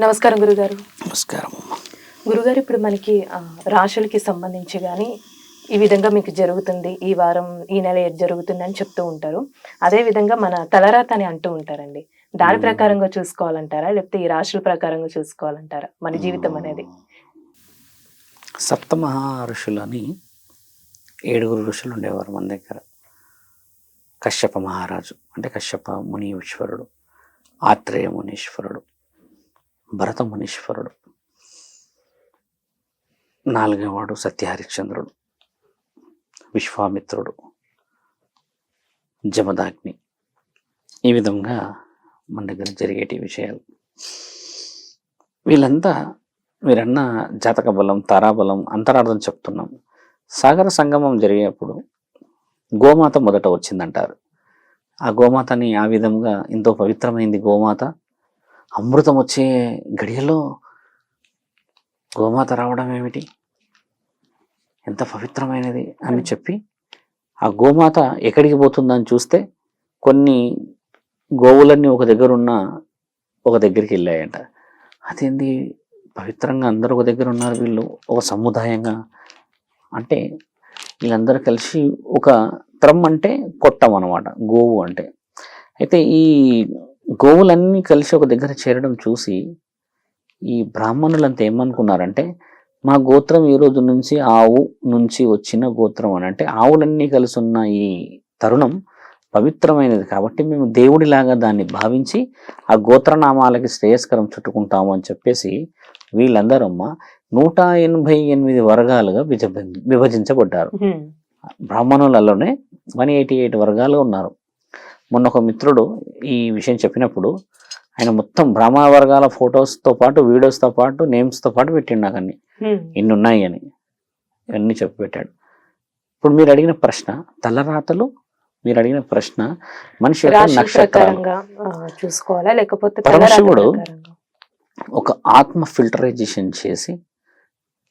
నమస్కారం గురుగారు. నమస్కారం గురుగారు ఇప్పుడు మనకి రాశులకి సంబంధించి కానీ ఈ విధంగా మీకు జరుగుతుంది ఈ వారం ఈ నెల ఏది జరుగుతుంది అని చెప్తూ ఉంటారు. అదే విధంగా మన తలరాత అని అంటూ ఉంటారండి. దాని ప్రకారంగా చూసుకోవాలంటారా? లేకపోతే ఈ రాశుల ప్రకారంగా చూసుకోవాలంటారా? మన జీవితం అనేది. సప్తమహా ఋషులని ఏడుగురు ఋషులు ఉండేవారు మన దగ్గర. కశ్యప మహారాజు అంటే కశ్యప మునీశ్వరుడు ఆత్రేయ మునీశ్వరుడు. భరత మునీశ్వరుడు నాలుగవవాడు సత్యహరిశ్చంద్రుడు. విశ్వామిత్రుడు. జమదాగ్ని. ఈ విధంగా మన దగ్గర జరిగేటి విషయాలు. వీళ్ళంతా వీరన్న జాతక బలం తారాబలం అంతరార్థం చెప్తున్నాం సాగర సంగమం జరిగేప్పుడు గోమాత మొదట వచ్చిందంటారు. ఆ గోమాతని ఆ విధంగా ఎంతో పవిత్రమైంది గోమాత. అమృతం వచ్చే గడియలో గోమాత రావడం ఏమిటి? ఎంత పవిత్రమైనది అని చెప్పి ఆ గోమాత ఎక్కడికి పోతుందని చూస్తే కొన్ని గోవులన్నీ ఒక దగ్గర ఉన్న ఒక దగ్గరికి వెళ్ళాయంట. అదేంది? పవిత్రంగా అందరూ ఒక దగ్గర ఉన్నారు వీళ్ళు ఒక సముదాయంగా. అంటే వీళ్ళందరూ కలిసి ఒక త్రమ్ అంటే కొట్టం అనమాట గోవు అంటే. అయితే ఈ గోవులన్నీ కలిసి ఒక దగ్గర చేరడం చూసి ఈ బ్రాహ్మణులంతా ఏమనుకున్నారంటే మా గోత్రం ఈ రోజు నుంచి ఆవు నుంచి వచ్చిన గోత్రం అని. అంటే ఆవులన్నీ కలిసి ఉన్న ఈ తరుణం పవిత్రమైనది కాబట్టి మేము దేవుడిలాగా దాన్ని భావించి ఆ గోత్రనామాలకి శ్రేయస్కరం చుట్టుకుంటాము అని చెప్పేసి వీళ్ళందరమ్మ నూట ఎనభై ఎనిమిది వర్గాలుగా విభజ విభజించబడ్డారు. హ్మ్. బ్రాహ్మణులలోనే వన్ ఎయిటీ ఎయిట్ వర్గాలు ఉన్నారు. మొన్న ఒక మిత్రుడు ఈ విషయం చెప్పినప్పుడు ఆయన మొత్తం బ్రాహ్మణ వర్గాల ఫొటోస్తో పాటు వీడియోస్తో పాటు నేమ్స్తో పాటు పెట్టిండు నాకు అన్ని. ఇన్ని ఉన్నాయి అని. ఇవన్నీ చెప్పి పెట్టాడు. ఇప్పుడు మీరు అడిగిన ప్రశ్న తలరాతలు మీరు అడిగిన ప్రశ్న మనిషి ఆ, చూసుకోవాలా? లేకపోతే పరమశివుడు? ఒక ఆత్మ ఫిల్టరైజేషన్ చేసి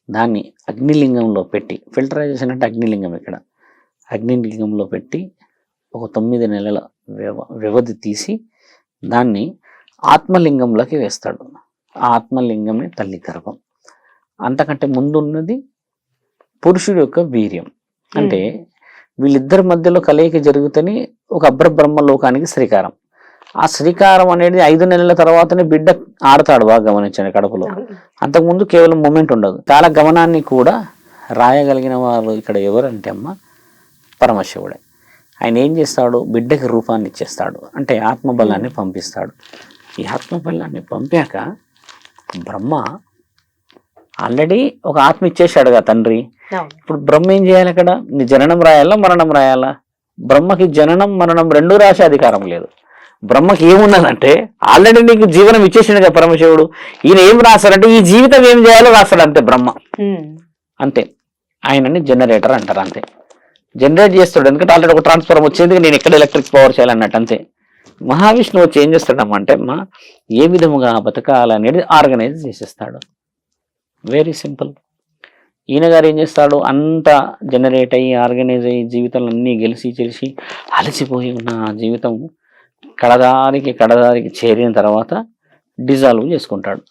దాన్ని అగ్నిలింగంలో పెట్టి ఫిల్టరైజేషన్ అంటే అగ్నిలింగం ఇక్కడ. అగ్నిలింగంలో పెట్టి ఒక తొమ్మిది నెలల వ్యవ వ్యవధి తీసి దాన్ని ఆత్మలింగంలోకి వేస్తాడు. ఆ ఆత్మలింగమే తల్లి గర్భం. అంతకంటే ముందు ఉన్నది పురుషుడి యొక్క వీర్యం. అంటే వీళ్ళిద్దరి మధ్యలో కలయిక జరుగుతని ఒక అభ్రబ్రహ్మ లోకానికి శ్రీకారం. ఆ శ్రీకారం అనేది ఐదు నెలల తర్వాతనే బిడ్డ ఆడతాడు బాగా గమనించండి కడుపులో. అంతకుముందు కేవలం మూమెంట్ ఉండదు. చాలా గమనాన్ని కూడా రాయగలిగిన వారు ఇక్కడ ఎవరంటే అమ్మ పరమశివుడే. ఆయన ఏం చేస్తాడు? బిడ్డకి రూపాన్ని ఇచ్చేస్తాడు. అంటే ఆత్మబలాన్ని పంపిస్తాడు. ఈ ఆత్మబలాన్ని పంపాక బ్రహ్మ ఆల్రెడీ ఒక ఆత్మ ఇచ్చేసాడుగా తండ్రి. ఇప్పుడు బ్రహ్మ ఏం చేయాలి అక్కడ నీ జననం రాయాలా మరణం రాయాలా? బ్రహ్మకి జననం మరణం రెండూ రాసే అధికారం లేదు. బ్రహ్మకి ఏమున్నదంటే ఆల్రెడీ నీకు జీవనం ఇచ్చేసిండుగా పరమశివుడు. ఈయన ఏం రాస్తాడంటే ఈ జీవితం ఏం చేయాలో రాస్తాడు అంతే బ్రహ్మ. హ్మ్. అంతే. ఆయనని జనరేటర్ అంటారు అంతే. జనరేట్ చేస్తాడు. ఎందుకంటే ఆల్రెడీ ఒక ట్రాన్స్ఫార్మర్ వచ్చేందుకు నేను ఎక్కడ ఎలక్ట్రిక్ పవర్ చేయాలన్నట్టు అంతే. మహావిష్ణువు వచ్చి ఏం చేస్తాడమ్మా అంటే ఏ విధముగా బతకాలనేది ఆర్గనైజ్ చేసేస్తాడు. వెరీ సింపుల్ ఈయన గారు ఏం చేస్తాడు? అంతా జనరేట్ అయ్యి ఆర్గనైజ్ అయ్యి జీవితంలో అన్నీ గెలిచి చెలిసి అలసిపోయి ఉన్న జీవితం కడదారికి కడదారికి చేరిన తర్వాత డిజాల్వ్ చేసుకుంటాడు.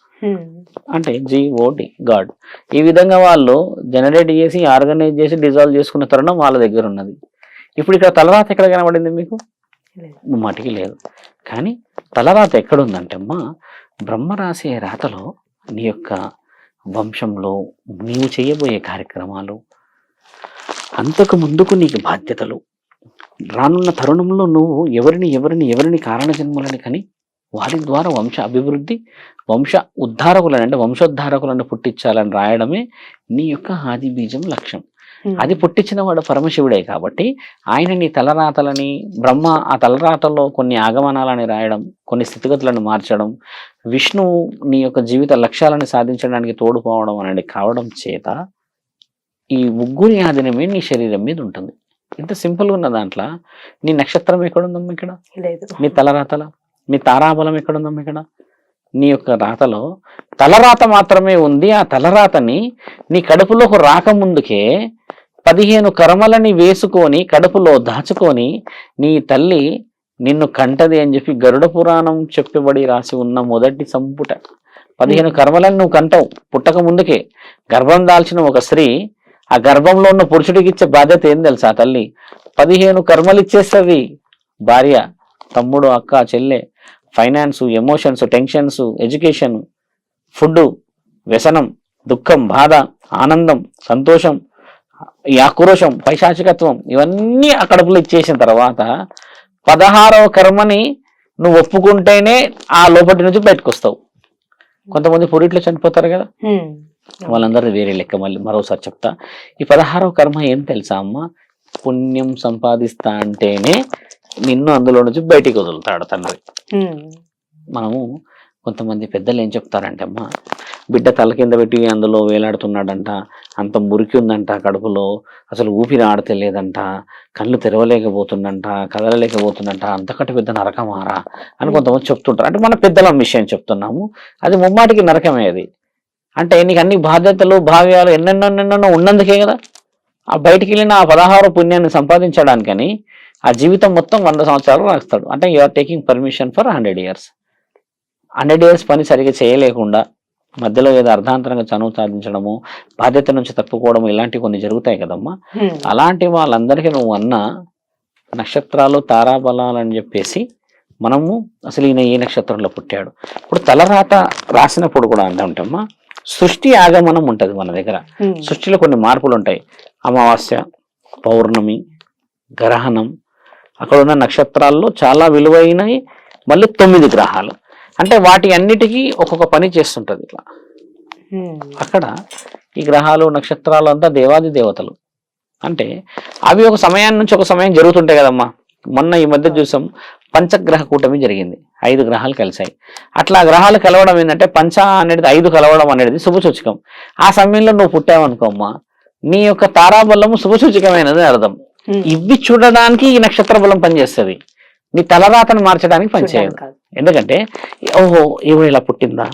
అంటే జిఓడి గాడ్ ఈ విధంగా వాళ్ళు జనరేట్ చేసి ఆర్గనైజ్ చేసి డిజాల్వ్ చేసుకున్న తరుణం వాళ్ళ దగ్గర ఉన్నది. ఇప్పుడు ఇక్కడ తలరాత ఎక్కడ కనబడింది మీకు. మటికి లేదు. కానీ తలరాత ఎక్కడుందంటే అమ్మా బ్రహ్మ రాసే రాతలో నీ యొక్క వంశంలో నీవు చేయబోయే కార్యక్రమాలు అంతకు ముందుకు నీకు బాధ్యతలు రానున్న తరుణంలో నువ్వు ఎవరిని ఎవరిని ఎవరిని కారణ జన్మలని కని వారి ద్వారా వంశ అభివృద్ధి వంశ ఉద్ధారకులను అంటే వంశోద్ధారకులను పుట్టించాలని రాయడమే నీ యొక్క ఆది బీజం లక్ష్యం. అది పుట్టించిన వాడు పరమశివుడే కాబట్టి ఆయన నీ తలరాతలని బ్రహ్మ ఆ తలరాతల్లో కొన్ని ఆగమనాలని రాయడం కొన్ని స్థితిగతులను మార్చడం విష్ణువు నీ యొక్క జీవిత లక్ష్యాలను సాధించడానికి తోడుపోవడం అనేది కావడం చేత ఈ ముగ్గురి ఆధీనమే నీ శరీరం మీద ఉంటుంది. ఇంత సింపుల్గా ఉన్న దాంట్లో నీ నక్షత్రం ఎక్కడుందమ్మా ఇక్కడ? నీ తలరాతల? నీ తారాబలం ఎక్కడుందమ్మా ఇక్కడ? నీ యొక్క రాతలో తలరాత మాత్రమే ఉంది. ఆ తలరాతని నీ కడుపులోకి రాకముందుకే పదిహేను కర్మలని వేసుకొని కడుపులో దాచుకొని నీ తల్లి నిన్ను కంటది అని చెప్పి గరుడ పురాణం చెప్పబడి రాసి ఉన్న మొదటి సంపుట. పదిహేను కర్మలను నువ్వు కంటావు పుట్టక ముందుకే. గర్భం దాల్చిన ఒక స్త్రీ ఆ గర్భంలో ఉన్న పురుషుడికి ఇచ్చే బాధ్యత ఏం తెలుసా తల్లి? పదిహేను కర్మలు ఇచ్చేస్తుంది భార్య తమ్ముడు అక్క చెల్లె. Finance emotions tensions education food వ్యసనం దుఃఖం బాధ ఆనందం సంతోషం ఈ ఆక్రోషం పైశాచికత్వం ఇవన్నీ ఆ కడుపులో ఇచ్చేసిన తర్వాత పదహారవ కర్మని నువ్వు ఒప్పుకుంటేనే ఆ లోపటి నుంచి బయటకు వస్తావు కొంతమంది పొరిట్లో చనిపోతారు కదా. వాళ్ళందరూ వేరే లెక్క మళ్ళీ మరోసారి చెప్తా. ఈ పదహారవ కర్మ ఏం తెలుసా అమ్మ? పుణ్యం సంపాదిస్తా అంటేనే నిన్ను అందులో నుంచి బయటికి వదులుతాడు తండ్రి. మనము కొంతమంది పెద్దలు ఏం చెప్తారంటే అమ్మ బిడ్డ తల కింద పెట్టి అందులో వేలాడుతున్నాడంట అంత మురికి ఉందంట కడుపులో అసలు ఊపిరి ఆడతలేదంట కళ్ళు తెరవలేకపోతుందంట కదలలేకపోతుందంట అంతకంటే పెద్ద నరకమారా అని కొంతమంది చెప్తుంటారు. అంటే మన పెద్దల విషయం చెప్తున్నాము. అది ముమ్మాటికి నరకమే అది. అంటే నీకు అన్ని బాధ్యతలు భావ్యాలు ఎన్నెన్నో ఎన్నెన్నో ఉన్నందుకే కదా. ఆ బయటికి వెళ్ళిన ఆ పదహారు పుణ్యాన్ని సంపాదించడానికని ఆ జీవితం మొత్తం వంద సంవత్సరాలు రాస్తాడు అంటే you are taking permission for hundred years hundred years పని సరిగ్గా చేయలేకుండా మధ్యలో ఏదో అర్ధాంతరంగా చనువు సాధించడము బాధ్యత నుంచి తప్పుకోవడం ఇలాంటివి కొన్ని జరుగుతాయి కదమ్మా. అలాంటి వాళ్ళందరికీ నువ్వు అన్న నక్షత్రాలు తారాబలాలు అని చెప్పేసి మనము అసలు ఈయన ఏ నక్షత్రంలో పుట్టాడు. ఇప్పుడు తలరాత రాసినప్పుడు కూడా అంటామా సృష్టి ఆగమనం ఉంటుంది మన దగ్గర. సృష్టిలో కొన్ని మార్పులు ఉంటాయి. అమావాస్య పౌర్ణమి గ్రహణం అక్కడ ఉన్న నక్షత్రాల్లో చాలా విలువైనవి మళ్ళీ తొమ్మిది గ్రహాలు. అంటే వాటి అన్నిటికీ ఒక్కొక్క పని చేస్తుంటది ఇట్లా. ఉమ్. అక్కడ ఈ గ్రహాలు నక్షత్రాలు అంతా దేవాది దేవతలు. అంటే అవి ఒక సమయాన్ని నుంచి ఒక సమయం జరుగుతుంటాయి కదమ్మా మొన్న ఈ మధ్య చూసాం పంచగ్రహ కూటమి జరిగింది. ఐదు గ్రహాలు కలిశాయి. అట్లా గ్రహాలు కలవడం ఏంటంటే పంచ అనేది ఐదు కలవడం అనేది శుభసూచకం. ఆ సమయంలో నువ్వు పుట్టావనుకోమ్మా నీ యొక్క తారాబలము శుభసూచకమైనది అర్థం. ఇవి చూడడానికి ఈ నక్షత్ర బలం పనిచేస్తుంది. నీ తలరాతను మార్చడానికి పనిచేయదు. ఎందుకంటే ఓహో ఈవిడ ఇలా పుట్టిందా?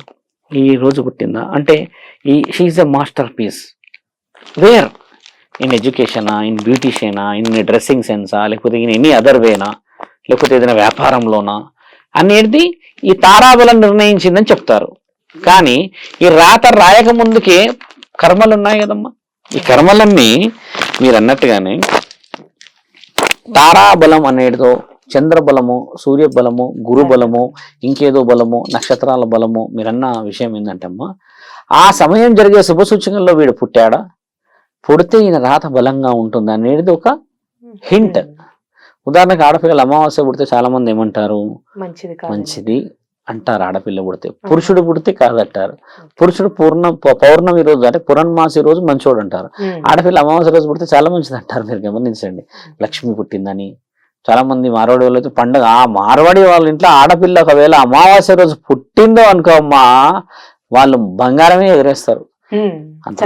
ఈ రోజు పుట్టిందా? అంటే ఈ she a masterpiece where in ఎడ్యుకేషనా in బ్యూటిషియనా ఇన్ డ్రెస్సింగ్ సెన్సా లేకపోతే ఇన్ ఎనీ అదర్ వేనా లేకపోతే ఏదైనా వ్యాపారంలోనా? అనేది ఈ తారాబలం నిర్ణయించిందని చెప్తారు. కానీ ఈ రాత రాయక ముందుకే కర్మలు ఉన్నాయి కదమ్మా? ఈ కర్మలన్నీ మీరు అన్నట్టుగానే తారాబలం అనేటిదో చంద్రబలము సూర్యబలము గురు బలము ఇంకేదో బలము నక్షత్రాల బలము మీరన్న విషయం ఏంటంటే అమ్మా ఆ సమయం జరిగే శుభ సూచనల్లో వీడు పుట్టాడా? పుడితే ఈయన రాత బలంగా ఉంటుంది అనేది ఒక హింట్. ఉదాహరణకు ఆడపిల్లలు అమావాస్య పుడితే చాలా మంది ఏమంటారు? మంచిది మంచిది. అంటారు ఆడపిల్ల పుడితే. పురుషుడు పుడితే కాదంటారు. పురుషుడు పూర్ణ పౌర్ణమి రోజు అంటే పురణమాసి రోజు మంచోడు అంటారు. ఆడపిల్ల అమావాస్య రోజు పుడితే చాలా మంచిది అంటారు మీరు గమనించండి. లక్ష్మి పుట్టిందని. చాలా మంది మార్వాడి వాళ్ళు అయితే పండగ ఆ మార్వాడి వాళ్ళ ఇంట్లో ఆడపిల్ల ఒకవేళ అమావాస్య రోజు పుట్టిందో అనుకో అమ్మా వాళ్ళు బంగారమే ఎగరేస్తారు. అంత.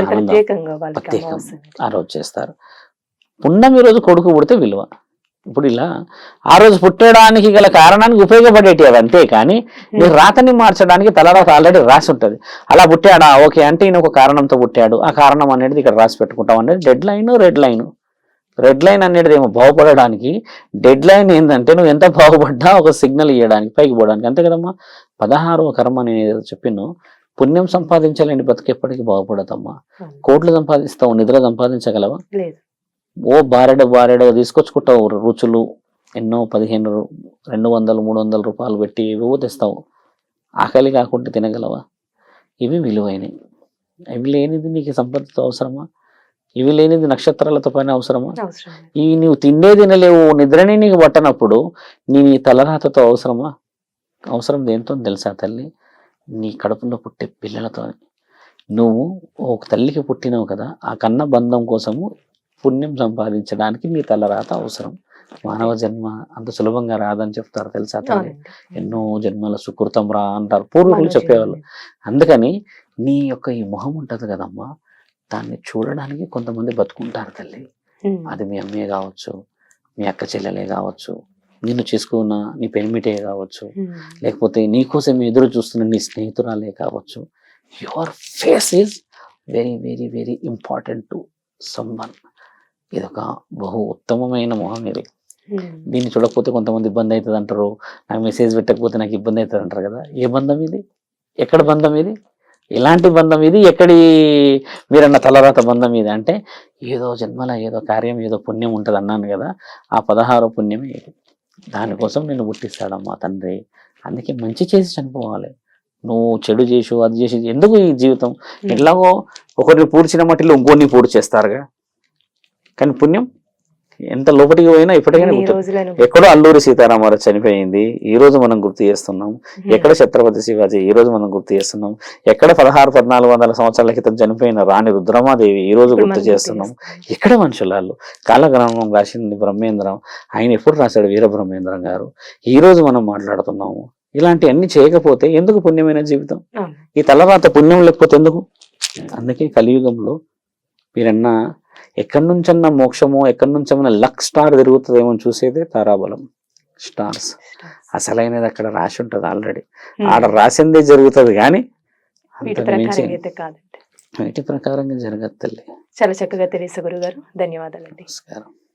ప్రత్యేకంగా. ఆ రోజు చేస్తారు. పున్నమి రోజు కొడుకు పుడితే విలువ. ఇప్పుడు ఇలా ఆ రోజు పుట్టడానికి గల కారణానికి ఉపయోగపడేటి అవి అంతే కానీ మీరు రాతని మార్చడానికి తలరాత ఆల్రెడీ రాసి ఉంటుంది. అలా పుట్టాడా? ఓకే అంటే ఈయన ఒక కారణంతో పుట్టాడు. ఆ కారణం అనేది ఇక్కడ రాసి పెట్టుకుంటాం అనేది deadline red line red line అనేది ఏమో బాగుపడడానికి. డెడ్ లైన్ ఏంటంటే నువ్వు ఎంత బాగుపడ్డా ఒక సిగ్నల్ ఇవ్వడానికి పైకి పోవడానికి. అంతే కదమ్మా. పదహారవ కర్మ అని ఏదో చెప్పినో పుణ్యం సంపాదించాలండి బతుకు ఎప్పటికీ బాగుపడదమ్మా. కోట్లు సంపాదిస్తావు నిద్ర సంపాదించగలవా? లేదు. ఓ బారెడ బారెడ తీసుకొచ్చుకుంటావు రుచులు ఎన్నో పదిహేను రెండు వందలు మూడు వందల రూపాయలు పెట్టి ఏవో తెస్తావు. ఆకలి కాకుండా తినగలవా? ఇవి విలువైనవి. ఇవి లేనిది నీకు సంపదతో అవసరమా? ఇవి లేనిది నక్షత్రాలతో పని అవసరమా. ఇవి నువ్వు తిండే తినలేవు నిద్రనే నీకు పట్టనప్పుడు నీ నీ తలరాతతో అవసరమా? అవసరం దేంతో తెలుసా తల్లి? నీ కడుపులో పుట్టే పిల్లలతో నువ్వు ఒక తల్లికి పుట్టినావు కదా ఆ కన్న బంధం కోసము పుణ్యం సంపాదించడానికి నీ తలరాత అవసరం మానవ జన్మ అంత సులభంగా రాదని చెప్తారు తెలుసా తల్లి. ఎన్నో జన్మల సుకృతం రా అంటారు పూర్వీకులు చెప్పేవాళ్ళు. అందుకని నీ యొక్క ఈ మొహం ఉంటది కదమ్మా దాన్ని చూడడానికి కొంతమంది బతుకుంటారు తల్లి. అది మీ అమ్మే కావచ్చు మీ అక్క చెల్లెలే కావచ్చు నిన్ను చేసుకున్న నీ పెనిమిటే కావచ్చు. లేకపోతే నీకోసం ఎదురు చూస్తున్న నీ స్నేహితురాలే కావచ్చు your face is very very very important to someone ఇది ఒక బహు ఉత్తమమైన మొహం ఇది. దీన్ని చూడకపోతే కొంతమంది ఇబ్బంది అవుతుంది అంటారు నాకు మెసేజ్ పెట్టకపోతే నాకు ఇబ్బంది అవుతుంది అంటారు కదా. ఏ బంధం ఇది? ఎక్కడ బంధం ఇది? ఇలాంటి బంధం ఇది? ఎక్కడి మీరన్న తలరాత బంధం ఇది? అంటే ఏదో జన్మల ఏదో కార్యం ఏదో పుణ్యం ఉంటుంది అన్నాను కదా. ఆ పదహారో పుణ్యమే ఇది. దానికోసం నేను పుట్టిస్తాడమ్మా తండ్రి. అందుకే మంచి చేసి చనిపోవాలి. నువ్వు చెడు చేసు అది చేసి ఎందుకు ఈ జీవితం? ఎట్లాగో ఒకరిని పూడ్చిన మట్టిలో ఇంకోరిని పూడి చేస్తారుగా కానీ పుణ్యం? ఎంత లోపలికి పోయినా ఇప్పటికైనా ఎక్కడో అల్లూరి సీతారామరాజు చనిపోయింది. ఈ రోజు మనం గుర్తు చేస్తున్నాం. ఎక్కడ ఛత్రపతి శివాజీ? ఈ రోజు మనం గుర్తు చేస్తున్నాం. ఎక్కడ పదహారు పద్నాలుగు వందల సంవత్సరాల క్రితం చనిపోయిన రాణి రుద్రమాదేవి ఈ రోజు గుర్తు చేస్తున్నాం. ఎక్కడ మనుషులాళ్ళు కాలగ్రామం రాసింది బ్రహ్మేంద్రం. ఆయన ఎప్పుడు రాశాడు? వీర బ్రహ్మేంద్రం గారు. ఈ రోజు మనం మాట్లాడుతున్నాము. ఇలాంటి అన్ని చేయకపోతే ఎందుకు పుణ్యమైన జీవితం. ఈ తలరాత పుణ్యం లేకపోతే ఎందుకు? అందుకే కలియుగంలో మీరన్నా ఎక్కడి నుంచన్నా మోక్షమో ఎక్కడి నుంచన్నా లక్ స్టార్ తిరుగుతుందేమో చూసేదే తారాబలం. స్టార్స్. అసలైనది అక్కడ రాసి ఉంటుంది ఆల్రెడీ. ఆడ రాసిందే జరుగుతుంది కానీ వీటి ప్రకారంగా జరగదు తల్లి. చాలా చక్కగా తెలియదు గురుగారు. ధన్యవాదాలండి. నమస్కారం.